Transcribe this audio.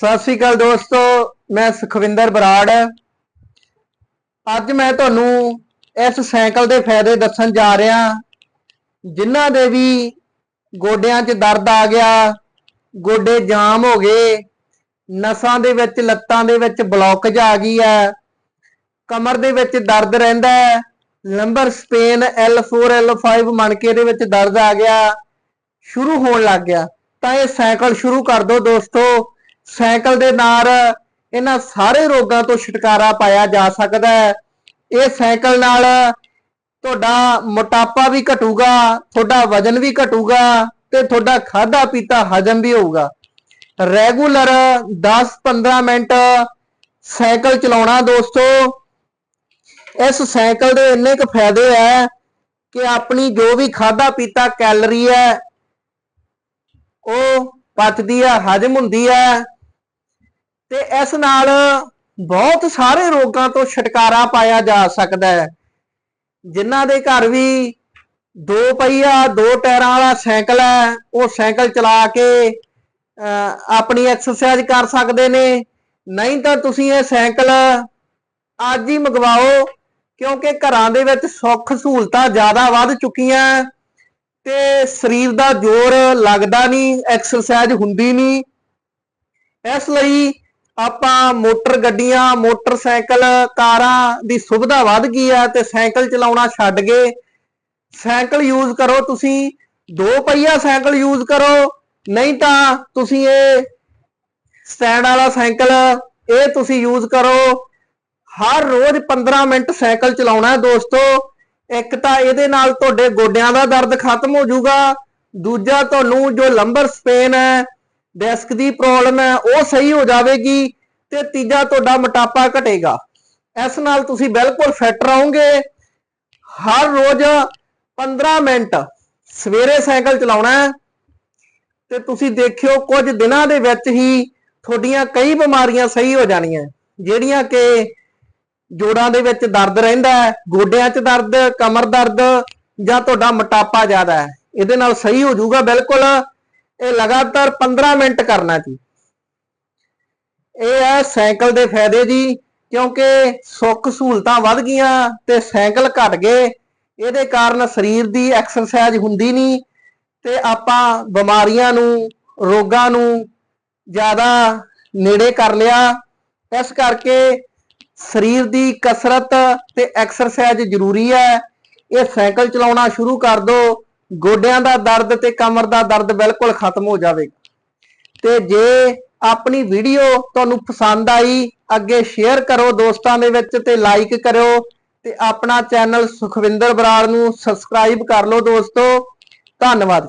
ਸਤਿ ਸ੍ਰੀ ਅਕਾਲ ਦੋਸਤੋ, ਮੈਂ ਸੁਖਵਿੰਦਰ ਬਰਾੜ। ਅੱਜ ਮੈਂ ਤੁਹਾਨੂੰ ਇਸ ਸਾਈਕਲ ਦੇ ਫਾਇਦੇ ਦੱਸਣ ਜਾ ਰਿਹਾ। ਜਿਨ੍ਹਾਂ ਦੇ ਵੀ ਗੋਡਿਆਂ 'ਚ ਦਰਦ ਆ ਗਿਆ, ਗੋਡੇ ਜਾਮ ਹੋ ਗਏ, ਨਸਾਂ ਦੇ ਵਿੱਚ, ਲੱਤਾਂ ਦੇ ਵਿੱਚ ਬਲੌਕੇਜ ਆ ਗਈ ਹੈ, ਕਮਰ ਦੇ ਵਿੱਚ ਦਰਦ ਰਹਿੰਦਾ ਹੈ, ਲੰਬਰ ਸਪੇਨ L4 L5 ਮਣਕੇ ਦੇ ਵਿੱਚ ਦਰਦ ਆ ਗਿਆ, ਸ਼ੁਰੂ ਹੋਣ ਲੱਗ ਗਿਆ। ਤਾਂ ਇਹ ਸਾਈਕਲ ਸ਼ੁਰੂ ਕਰ ਦਿਓ ਦੋਸਤੋ। ਸਾਈਕਲ ਦੇ ਨਾਲ ਇਹਨਾਂ ਸਾਰੇ ਰੋਗਾਂ ਤੋਂ ਛੁਟਕਾਰਾ ਪਾਇਆ ਜਾ ਸਕਦਾ ਹੈ। ਇਹ ਸਾਈਕਲ ਨਾਲ ਤੁਹਾਡਾ ਮੋਟਾਪਾ ਵੀ ਘਟੂਗਾ, ਤੁਹਾਡਾ ਵਜਨ ਵੀ ਘਟੂਗਾ ਤੇ ਤੁਹਾਡਾ ਖਾਦਾ ਪੀਤਾ ਹਜਮ ਵੀ ਹੋਊਗਾ। ਰੈਗੂਲਰ 10-15 ਮਿੰਟ ਸਾਈਕਲ ਚਲਾਉਣਾ ਦੋਸਤੋ, ਇਸ ਸਾਈਕਲ ਦੇ ਇੰਨੇ ਕੁ ਫਾਇਦੇ ਹੈ ਕਿ ਆਪਣੀ ਜੋ ਵੀ ਖਾਦਾ ਪੀਤਾ ਕੈਲਰੀ ਹੈ, ਉਹ ਪਚਦੀ ਹੈ, ਹਜਮ ਹੁੰਦੀ ਹੈ ਤੇ ਇਸ ਨਾਲ ਬਹੁਤ ਸਾਰੇ ਰੋਗਾਂ ਤੋਂ ਛੁਟਕਾਰਾ ਪਾਇਆ ਜਾ ਸਕਦਾ ਹੈ। ਜਿਨ੍ਹਾਂ ਦੇ ਘਰ ਵੀ ਦੋ ਪਹੀਆ ਦੋ ਟਾਇਰਾਂ ਵਾਲਾ ਸਾਈਕਲ ਹੈ ਉਹ ਸਾਈਕਲ ਚਲਾ ਕੇ ਅਹ, ਆਪਣੀ ਐਕਸਰਸਾਈਜ਼ ਕਰ ਸਕਦੇ ਨੇ। ਨਹੀਂ ਤਾਂ ਤੁਸੀਂ ਇਹ ਸਾਈਕਲ ਅੱਜ ਹੀ ਮੰਗਵਾਓ ਕਿਉਂਕਿ ਘਰਾਂ ਦੇ ਵਿੱਚ ਸੁੱਖ ਸਹੂਲਤਾਂ ਜ਼ਿਆਦਾ ਵੱਧ ਚੁੱਕੀਆਂ ਤੇ ਸਰੀਰ ਦਾ ਜ਼ੋਰ ਲੱਗਦਾ ਨਹੀਂ ਐਕਸਰਸਾਈਜ਼ ਹੁੰਦੀ ਨਹੀਂ। ਇਸ ਲਈ ਆਪਾਂ ਮੋਟਰ ਗੱਡੀਆਂ, ਮੋਟਰਸਾਈਕਲ, ਕਾਰਾਂ ਦੀ ਸੁਵਿਧਾ ਵੱਧ ਗਈ ਹੈ ਤੇ ਸਾਈਕਲ ਚਲਾਉਣਾ ਛੱਡ ਗਏ। ਸਾਈਕਲ ਯੂਜ਼ ਕਰੋ ਤੁਸੀਂ। ਦੋ ਪਹੀਆ ਸਾਈਕਲ ਯੂਜ਼ ਕਰੋ। ਨਹੀਂ ਤਾਂ ਤੁਸੀਂ ਇਹ ਸਟੈਂਡ ਵਾਲਾ ਸਾਈਕਲ, ਇਹ ਤੁਸੀਂ ਯੂਜ਼ ਕਰੋ। ਹਰ ਰੋਜ਼ 15 ਮਿੰਟ ਸਾਈਕਲ ਚਲਾਉਣਾ ਹੈ ਦੋਸਤੋ। ਇੱਕ ਤਾਂ ਇਹਦੇ ਨਾਲ ਤੁਹਾਡੇ ਗੋਡਿਆਂ ਦਾ ਦਰਦ ਖਤਮ ਹੋ ਜਾਊਗਾ। ਦੂਜਾ ਤੁਹਾਨੂੰ ਜੋ ਲੰਬਰ ਸਪੇਨ ਹੈ ਡੈਸਕ ਦੀ ਪ੍ਰੋਬਲਮ ਹੈ, ਉਹ ਸਹੀ ਹੋ ਜਾਵੇਗੀ ਤੇ ਤੀਜਾ ਤੁਹਾਡਾ ਮੋਟਾਪਾ ਘਟੇਗਾ। ਇਸ ਨਾਲ ਤੁਸੀਂ ਬਿਲਕੁਲ ਫਿੱਟ ਰਹੋਗੇ। ਹਰ ਰੋਜ਼ 15 ਮਿੰਟ ਸਵੇਰੇ ਸਾਈਕਲ ਚਲਾਉਣਾ ਹੈ ਤੇ ਤੁਸੀਂ ਦੇਖਿਓ ਕੁਝ ਦਿਨਾਂ ਦੇ ਵਿੱਚ ਹੀ ਤੁਹਾਡੀਆਂ ਕਈ ਬਿਮਾਰੀਆਂ ਸਹੀ ਹੋ ਜਾਣੀਆਂ। ਜਿਹੜੀਆਂ ਕਿ ਜੋੜਾਂ ਦੇ ਵਿੱਚ ਦਰਦ ਰਹਿੰਦਾ ਹੈ, ਗੋਡਿਆਂ 'ਚ ਦਰਦ, ਕਮਰ ਦਰਦ ਜਾਂ ਤੁਹਾਡਾ ਮੋਟਾਪਾ ਜ਼ਿਆਦਾ ਹੈ। ਇਹਦੇ ਨਾਲ ਸਹੀ ਹੋ ਜਾਊਗਾ ਬਿਲਕੁਲ। ਇਹ ਲਗਾਤਾਰ 15 ਮਿੰਟ ਕਰਨਾ ਜੀ। ਇਹ ਹੈ ਸਾਈਕਲ ਦੇ ਫਾਇਦੇ ਜੀ, ਕਿਉਂਕਿ ਸੁੱਖ ਸਹੂਲਤਾਂ ਵੱਧ ਗਈਆਂ ਤੇ ਸਾਈਕਲ ਘਟ ਗਏ। ਇਹਦੇ ਕਾਰਨ ਸਰੀਰ ਦੀ ਐਕਸਰਸਾਈਜ਼ ਹੁੰਦੀ ਨਹੀਂ ਤੇ ਆਪਾਂ ਬਿਮਾਰੀਆਂ ਨੂੰ, ਰੋਗਾਂ ਨੂੰ ਜ਼ਿਆਦਾ ਨੇੜੇ ਕਰ ਲਿਆ। ਇਸ ਕਰਕੇ ਸਰੀਰ ਦੀ ਕਸਰਤ ਤੇ ਐਕਸਰਸਾਈਜ਼ ਜ਼ਰੂਰੀ ਹੈ। ਇਹ ਸਾਈਕਲ ਚਲਾਉਣਾ ਸ਼ੁਰੂ ਕਰ ਦਿਓ ਗੋਡਿਆਂ ਦਾ ਦਰਦ ਤੇ ਕਮਰ ਦਾ ਦਰਦ ਬਿਲਕੁਲ ਖਤਮ ਹੋ ਜਾਵੇਗਾ। ਤੇ ਜੇ ਆਪਣੀ ਵੀਡੀਓ ਤੁਹਾਨੂੰ ਪਸੰਦ ਆਈ, ਅੱਗੇ ਸ਼ੇਅਰ ਕਰੋ ਦੋਸਤਾਂ ਦੇ ਵਿੱਚ ਤੇ ਲਾਈਕ ਕਰਿਓ ਤੇ ਆਪਣਾ ਚੈਨਲ ਸੁਖਵਿੰਦਰ ਬਰਾੜ ਨੂੰ ਸਬਸਕ੍ਰਾਈਬ ਕਰ ਲਓ ਦੋਸਤੋ। ਧੰਨਵਾਦ।